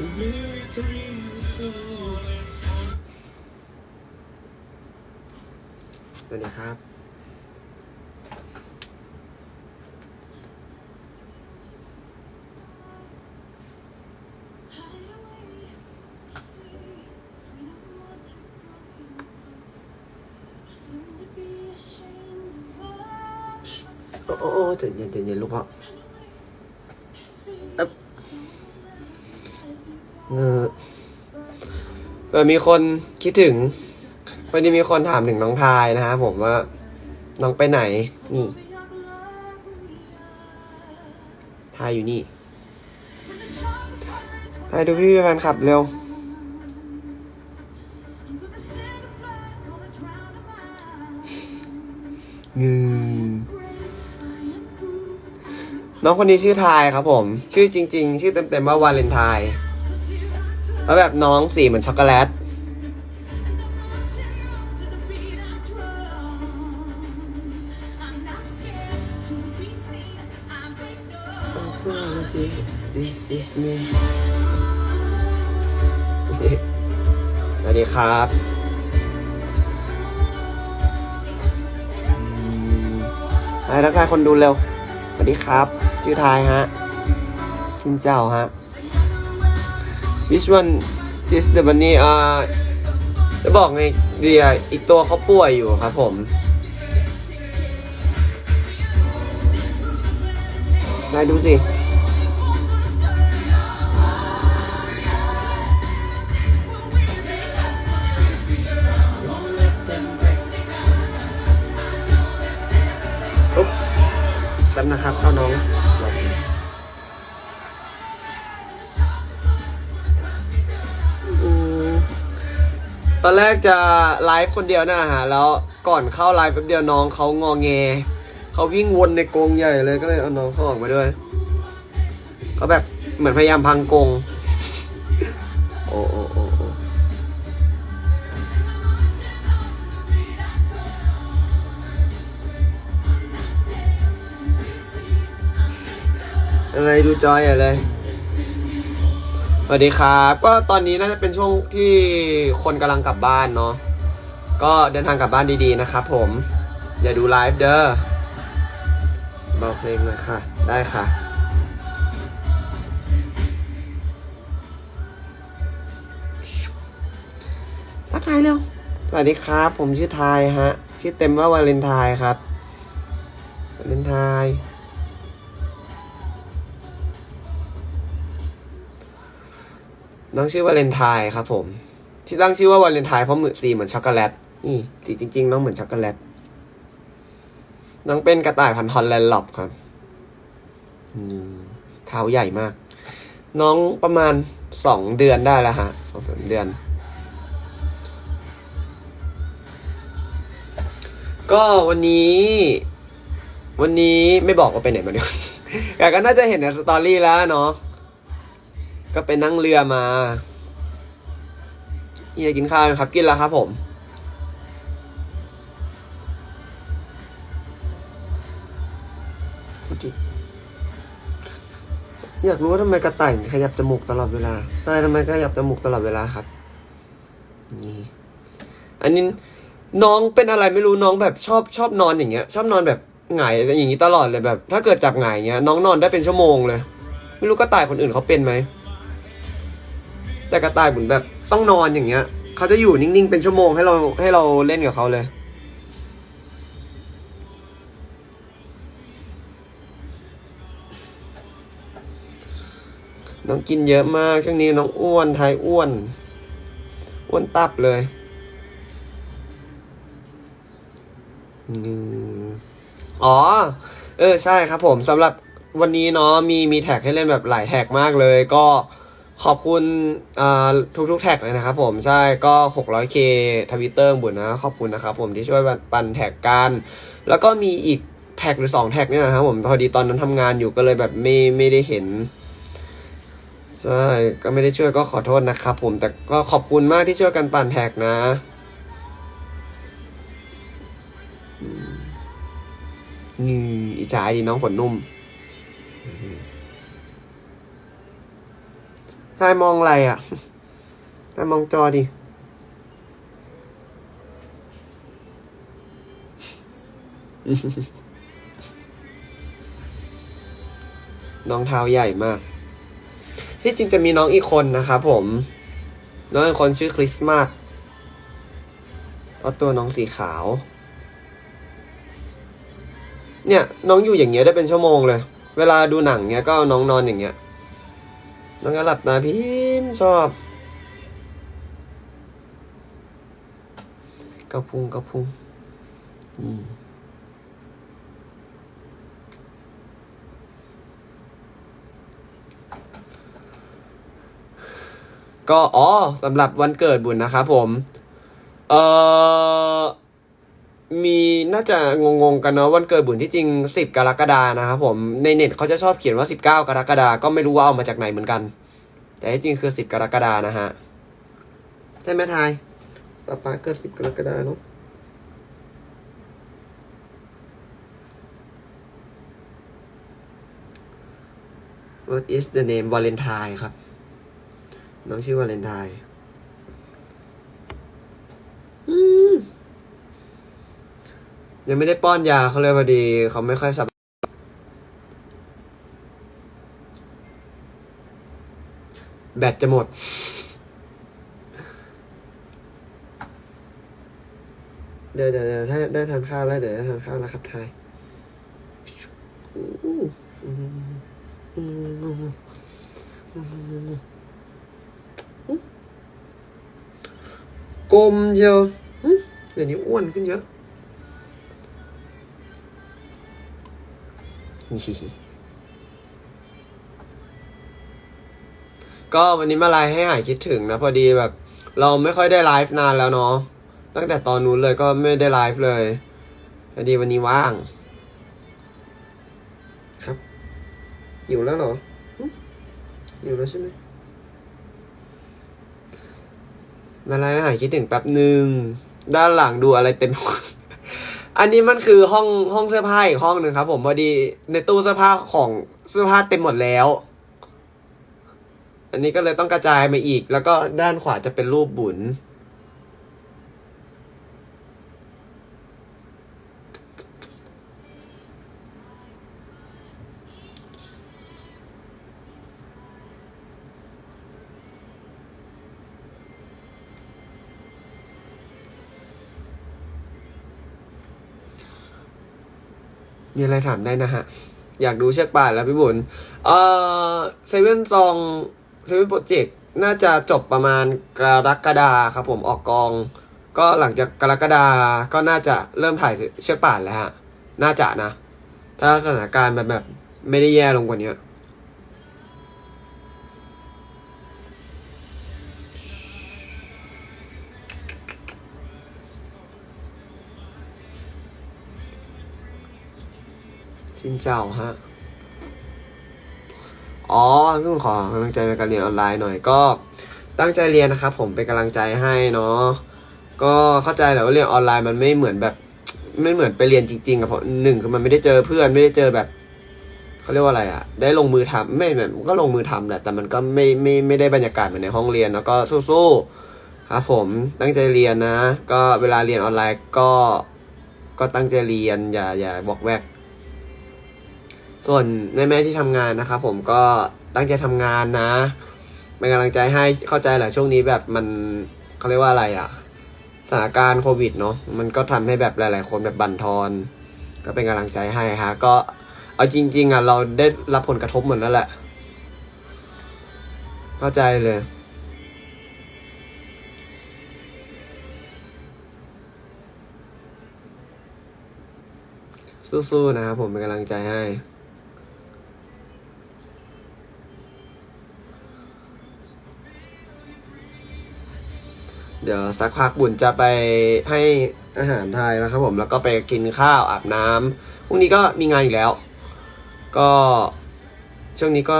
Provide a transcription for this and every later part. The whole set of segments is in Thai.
สวัสดีครับโอ้โอ้โอ้ใจเย็นใจเย็นลูกพ่อ เออเออมีคนคิดถึงวันนี้มีคนถามถึงน้องทายนะฮะผมว่า น้องไปไหน นี่ทายอยู่นี่ทายดูพี่แฟนคลับเร็ว งือน้องคนนี้ชื่อทายครับผม ชื่อจริง ๆ ชื่อเต็มๆว่าวาเลนไทน์ แล้วแบบน้องสีเหมือนช็อกโกแลต This is me สวัสดีครับอืมไปทักทายคนดูเร็ว สวัสดีครับ ชื่อทายฮะ ชินเจ้าฮะ Which one is the bunny อ่าจะบอกไงเดียอีกตัวเขาป่วยอยู่ครับผม นายดูสิปุ๊บแป๊บนะครับเข้าน้อง อนแรกจะไลฟ์คนเดียวนะฮะแล้วก่อนเข้าไลฟ์แป๊บเดียวน้องเขางอแงเขาวิ่งวนในกรงใหญ่เลยก็เลยเอาน้องเขาออกมาด้วยเขาแบบเหมือนพยายามพังกรงโอ้โอ้โอ้โอ้อะไรดูจอยอะไร สวัสดีครับ ก็ตอนนี้น่าจะเป็นช่วงที่คนกำลังกลับบ้านเนาะก็เดินทางกลับบ้านดีๆนะครับผม อย่าดูไลฟ์เด้อเบาเพลงหน่อยค่ะ ได้ค่ะทักทายเร็วสวัสดีครับ ผมชื่อทายฮะ ชื่อเต็มว่าวาเลนไทน์ครับวาเลนไทน์ น้องชื่อวาเลนไทน์ครับผม ที่ตั้งชื่อว่าวาเลนไทน์เพราะมือสีเหมือนช็อกโกแลตนี่สีจริง ๆ น้องเหมือนช็อกโกแลตน้องเป็นกระต่ายพันธุ์ฮอลแลนด์ล็อบครับนี่เท้าใหญ่มาก น้องประมาณสองเดือนได้แล้วฮะสองสามเดือน ก็วันนี้ วันนี้ไม่บอกว่าไปไหนมาเนี่ยแต่ก็น่าจะเห็นในสตอรี่แล้วเนาะ ก็ไปนั่งเรือมาเฮียกินข้าวไหมครับกินแล้วครับผมอยากรู้ว่าทำไมกระต่ายขยับจมูกตลอดเวลาทำไมทำไมขยับจมูกตลอดเวลาครับ นี่ อันนี้น้องเป็นอะไรไม่รู้น้องแบบชอบชอบนอนอย่างเงี้ย ชอบนอนแบบหงายอย่างนี้ตลอดเลยแบบ ถ้าเกิดจับหงายอย่างเงี้ยน้องนอนได้เป็นชั่วโมงเลย ไม่รู้กระต่ายคนอื่นเขาเป็นไหม แต่กระต่ายเหมือนแบบต้องนอนอย่างเงี้ยเขาจะอยู่นิ่งๆเป็นชั่วโมงให้เราให้เราเล่นกับเขาเลยน้องกินเยอะมากช่วงนี้น้องอ้วนไทยอ้วน อ้วนตับเลยอืมอ๋อ เออใช่ครับผมสำหรับวันนี้เนาะมีมีแท็กให้เล่นแบบหลายแท็กมากเลย ก็ ขอบคุณทุกทุกๆแท็กเลยนะครับผมใช่ก็ 600k ทวิตเตอร์บุญนะ ขอบคุณนะครับผมที่ช่วยปันแท็กกัน แล้วก็มีอีกแท็กหรือสองแท็กเนี่ยนะครับผมพอดีตอนนั้นทำงานอยู่ก็เลยแบบไม่ไม่ได้เห็นใช่ก็ไม่ได้ช่วยก็ขอโทษนะครับผมแต่ก็ขอบคุณมากที่ช่วยกันปั่นแท็กนะนี่อิจฉาดีน้องขนนุ่ม ทายมองอะไรอะทายมองจอดิน้องเท้าใหญ่มาก ที่จริงจะมีน้องอีกคนนะครับผม น้องอีกคนชื่อคริสต์มาสเอาตัวน้องสีขาว เนี่ย น้องอยู่อย่างเงี้ยได้เป็นชั่วโมงเลย เวลาดูหนังเนี้ยก็น้องนอนอย่างเงี้ย น้องก็หลับตาพิมพ์ชอบ กระพุงกระพุงอืมก็อ๋อสำหรับวันเกิดบุญนะครับผม เอ่อ มีน่าจะงงๆกันเนาะวันเกิดบุญที่จริงสิบกรกฎานะครับผมในเน็ตเขาจะชอบเขียนว่าสิบเก้ากรกฎาก็ไม่รู้ว่าเอามาจากไหนเหมือนกัน แต่ที่จริงคือสิบกรกฎานะฮะใช่ไหมทายป๊าป๊าเกิดสิบกรกฎาเนาะ What is the name Valentine ครับ น้องชื่อวาเลนไทน์อืม ยังไม่ได้ป้อนยาเขาเลยพอดีเขาไม่ค่อยสบายแบตจะหมด เดี๋ยวเดี๋ยวถ้าได้ทานข้าวแล้วเดี๋ยวได้ทานข้าวแล้วครับทายอืมอืมอืมอืมอืมกลมเชียวหึเดี๋ยวนี้อ้วนขึ้นเยอะ ก็วันนี้มาไลฟ์ให้หายคิดถึงนะ พอดีแบบ เราไม่ค่อยได้ไลฟ์นานแล้วเนาะตั้งแต่ตอนนู้นเลยก็ไม่ได้ไลฟ์เลยพอดีวันนี้ว่าง ครับ อยู่แล้วเหรออยู่แล้วใช่ไหมมาไลฟ์ให้หายคิดถึงแป๊บหนึ่งด้านหลังดูอะไรเต็ม อันนี้มันคือห้องห้องเสื้อผ้าอีกห้องหนึ่งครับ ผมพอดีในตู้เสื้อผ้าของเสื้อผ้าเต็มหมดแล้ว อันนี้ก็เลยต้องกระจายมาอีก แล้วก็ด้านขวาจะเป็นรูปบุญ มีอะไรถามได้นะฮะ อยากดูเชือกป่านแล้วพี่บุญเอ่อเซเว่นซองเซเว่นโปรเจกต์น่าจะจบประมาณกรกฎาครับผมออกกอง ก็หลังจากกรกฎาก็น่าจะเริ่มถ่ายเชือกป่านแล้วฮะ น่าจะนะ ถ้าสถานการณ์แบบแบบไม่ได้แย่ลงกว่านี้ สินเจ้าฮะ อ๋อต้องขอกำลังใจในการเรียนออนไลน์หน่อยก็ตั้งใจเรียนนะครับผมเป็นกำลังใจให้เนาะก็เข้าใจแหละว่าเรียนออนไลน์มันไม่เหมือนแบบ ไม่เหมือนไปเรียนจริงๆอะเพราะหนึ่งคือมันไม่ได้เจอเพื่อนไม่ได้เจอแบบเขาเรียกว่าอะไรอะได้ลงมือทำไม่แบบก็ลงมือทำแหละแต่มันก็ไม่ไม่ไม่ได้บรรยากาศเหมือนในห้องเรียนแล้วก็สู้ๆครับผมตั้งใจเรียนนะ ก็เวลาเรียนออนไลน์ก็ก็ตั้งใจเรียนอย่าอย่าบอกแวก ส่วนแม่ๆที่ทำงานนะครับผมก็ตั้งใจทำงานนะเป็นกำลังใจให้เข้าใจแหละช่วงนี้แบบมันเขาเรียกว่าอะไรอะสถานการณ์โควิดเนาะมันก็ทำให้แบบหลาย ๆ คนแบบบั่นทอนก็เป็นกำลังใจให้ฮะก็เอาจริง ๆอะเราได้รับผลกระทบหมดนั่นแหละ เข้าใจเลยสู้ๆนะครับผมเป็นกำลังใจให้ ดี๋ยวสักพักบุญจะไปให้อาหารไทยแล้วครับผมแล้วก็ไปกินข้าวอาบน้ำพรุ่งนี้ก็มีงานอีกแล้ว ก็ช่วงนี้ก็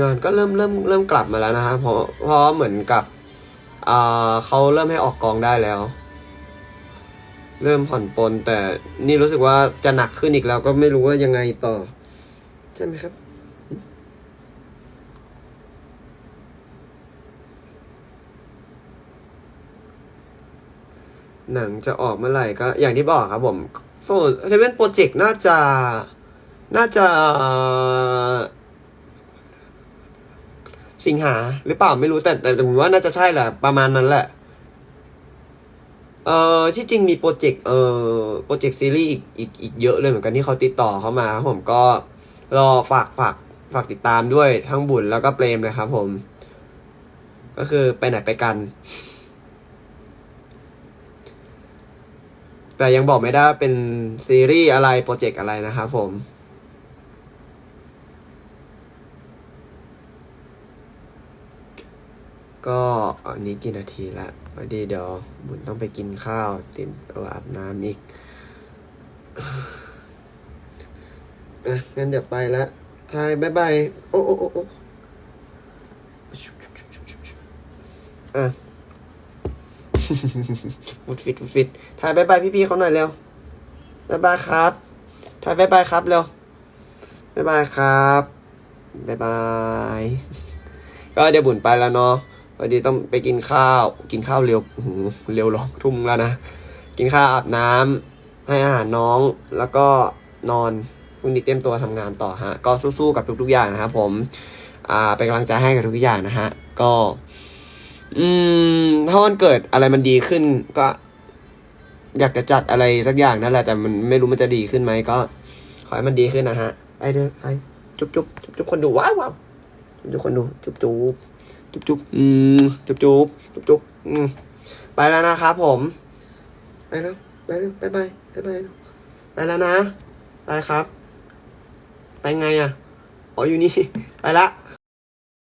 งานก็เริ่มเริ่มเริ่มกลับมาแล้วนะฮะเพราะเพราะเหมือนกับเขาเริ่มให้ออกกองได้แล้ว เริ่มผ่อนปลนแต่นี่รู้สึกว่าจะหนักขึ้นอีกแล้วก็ไม่รู้ว่ายังไงต่อ ใช่ไหมครับ หนังจะออกเมื่อไหร่ก็อย่างที่บอกครับผมโซเซเว่นโปรเจกต์น่าจะ น่าจะ สิงหาหรือเปล่าไม่รู้แต่แต่ผมว่าน่าจะใช่แหละ ประมาณนั้นแหละ เอ่อที่จริงมีโปรเจกต์เอ่อโปรเจกต์ซีรีส์อีกอีกอีกเยอะเลยเหมือนกันที่เขาติดต่อเข้ามาครับผมก็รอฝากฝากฝากติดตามด้วยทั้งบุญแล้วก็เปรมเลยครับผม ก็คือไปไหนไปกัน แต่ยังบอกไม่ได้เป็นซีรีส์อะไรโปรเจกต์อะไรนะครับผม ก็อันนี้กี่นาทีละพอดีเดี๋ยวบุญต้องไปกินข้าวเตรียมตัวอาบน้ำอีกอะงั้นเดี๋ยวไปละทายบายบาย โอ้โอ้โอ้โอ้อะ ฟุดฟิตฟุดฟิตทายบายบายพี่ๆเขาหน่อยเร็วบายบายครับทายบายบายครับเร็วบายบายครับบายบายก็เดี๋ยวบุญไปแล้วเนาะพอดีต้องไปกินข้าว กินข้าวเร็วหือเร็วหรอกทุ่มแล้วนะ กินข้าวอาบน้ำให้อาหารน้องแล้วก็นอนพรุ่งนี้เตรียมตัวทำงานต่อฮะ ก็สู้ๆกับทุกๆอย่างนะครับผม อ่าเป็นกำลังใจให้กับทุกๆอย่างนะฮะ ก็ อืม ถ้าวันเกิดอะไรมันดีขึ้น ก็ อยากจะจัดอะไรสักอย่างนั่นแหละแต่มันไม่รู้มันจะดีขึ้นไหมก็ ขอให้มันดีขึ้นนะฮะไปเด้อไปจุ๊บจุ๊บจุ๊บจุ๊บคนดูว้าวว้าวจุ๊บคนดูจุ๊บจุ๊บจุ๊บจุ๊บอืมจุ๊บจุ๊บจุ๊บจุ๊บอืมไปแล้วนะครับผม ไปแล้วไปแล้วไปไปไปไปไปแล้วนะ ไปครับ ไปไงอะอ๋ออยู่นี่ ไปละ